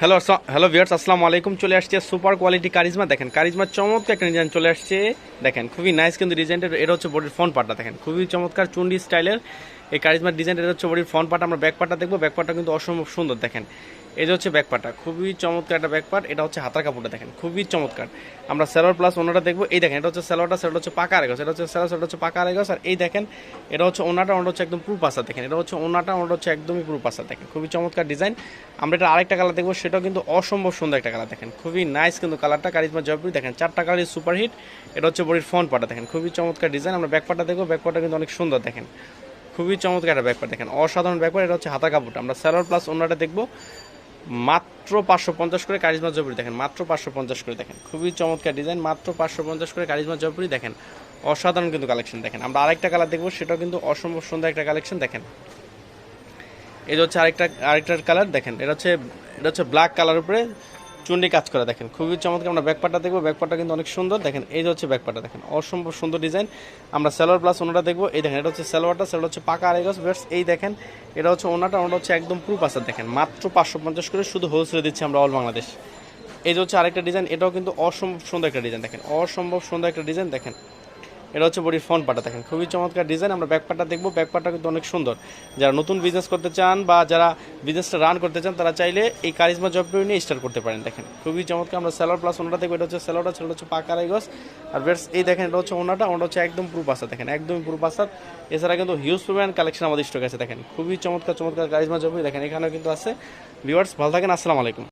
Hello hello viewers আসসালামু আলাইকুম চলে আসছে সুপার কোয়ালিটি কারিজমা দেখেন কারিজমার চমৎকার একটা ডিজাইন চলে আসছে। দেখেন, খুবই নাইস কিন্তু ডিজাইনটা এটা হচ্ছে বডির ফোন পার্টটা দেখেন, খুবই চমৎকার চুন্ডি স্টাইলের এই কারিজমার ডিজাইনটা এটা হচ্ছে বডির ফোন পার্ট আমরা ব্যাক পার্টটা দেখব। ব্যাক পার্টটা কিন্তু অসম্ভব সুন্দর। দেখেন এই যে হচ্ছে ব্যাক পার্টটা খুবই চমৎকার একটা ব্যাক পার্ট এটা হচ্ছে হাতার কাপড়টা দেখেন, খুবই চমৎকার। আমরা স্যালোয়ার প্লাস ওনাটা দেখব, এই দেখেন, এটা হচ্ছে স্যালোয়ারটা সেটা হচ্ছে পাকা আরেগস এটা হচ্ছে স্যালোয়ার সেটা হচ্ছে পাকা আরেগস আর এই দেখেন, এটা হচ্ছে ওনাটা ওনাটা হচ্ছে একদম পুরো পাসা দেখেন, এটা হচ্ছে ওনাটা ওনাটা হচ্ছে একদমই পুরো পাসা দেখেন, খুবই চমৎকার ডিজাইন আমরা এটা আরেকটা কালার দেখব, সেটাও কিন্তু অসম্ভব সুন্দর একটা কালার দেখেন, খুবই নাইস কিন্তু কালারটা কারিজমা জয়পুরি, দেখেন, চারটা কালারই সুপার হিট এটা হচ্ছে বডির ফ্রন্ট পাটা দেখেন, খুবই চমৎকার ডিজাইন আমরা ব্যাক পাটা দেখব ব্যাক পাটা কিন্তু অনেক সুন্দর দেখেন, খুবই চমৎকার একটা ব্যাকপার দেখেন, অসাধারণ ব্যাকপার এটা হচ্ছে হাতা কাপড়টা, আমরা স্যালোয়ার প্লাস ওনাটা দেখব মাত্র পাঁচশো পঞ্চাশ করে কারিজমা জবরি দেখেন, মাত্র পাঁচশো পঞ্চাশ করে দেখেন। খুবই চমৎকার ডিজাইন মাত্র পাঁচশো পঞ্চাশ করে কারিজমা জবরি দেখেন। অসাধারণ কিন্তু কালেকশন দেখেন। আমরা আরেকটা কালার দেখব, সেটাও কিন্তু অসম্ভব সুন্দর একটা কালেকশন দেখেন। এটা হচ্ছে আরেকটা, আরেকটার কালার দেখেন, এটা হচ্ছে এটা হচ্ছে ব্ল্যাক কালার উপরে চুন্ডি কাজ করা, দেখেন। খুবই চমৎকার, আমরা ব্যাকপারটা দেখব ব্যাকপারটা কিন্তু অনেক সুন্দর। দেখেন, এই যে হচ্ছে ব্যাকপারটা দেখেন, অসম্ভব সুন্দর ডিজাইন। আমরা সালোয়ার প্লাস ওনাটা দেখব, এই দেখেন, এটা হচ্ছে সালোয়ারটা সেলোয়ার হচ্ছে পাকা আড়াইগজ বেস্ট এই দেখেন, এটা হচ্ছে ওনাটা ওনাটা হচ্ছে একদম প্রুফ আছে, দেখেন, মাত্র পাঁচশো পঞ্চাশ করে শুধু হোলসেলে দিচ্ছি আমরা অল বাংলাদেশ। এই যে হচ্ছে আরেকটা ডিজাইন, এটাও কিন্তু অসম্ভব সুন্দর একটা ডিজাইন, দেখেন, অসম্ভব সুন্দর একটা ডিজাইন, দেখেন। এটা হচ্ছে বডির ফ্রন্ট পাটা, দেখেন। খুবই চমৎকার ডিজাইন আমরা ব্যাক পাটা দেখব। ব্যাক পাটা কিন্তু অনেক সুন্দর। যারা নতুন বিজনেস করতে চান বা যারা বিজনেসটা রান করতে চান, তারা চাইলে এই কারিজমা জব নিয়ে স্টার্ট করতে পারেন, দেখেন। খুবই চমৎকার, আমরা স্যালোর প্লাস ওনাটা দেখব। এটা হচ্ছে স্যালোয়ারটা সেটা হচ্ছে পাকা রাইগস আর বেটস এই দেখেন, এটা হচ্ছে ওনাটা ওনাটা হচ্ছে একদম পুরো পাসাদ দেখেন একদমই পুরো পাসাদ এছাড়া কিন্তু হিউজ পরিমাণ কালেকশন আমাদের স্টক আছে, দেখেন। খুবই চমৎকার চমৎকার কারিজমা জব দেখেন, এখানেও কিন্তু আছে। ভিউয়ার্স ভালো থাকেন, আসসালামু আলাইকুম।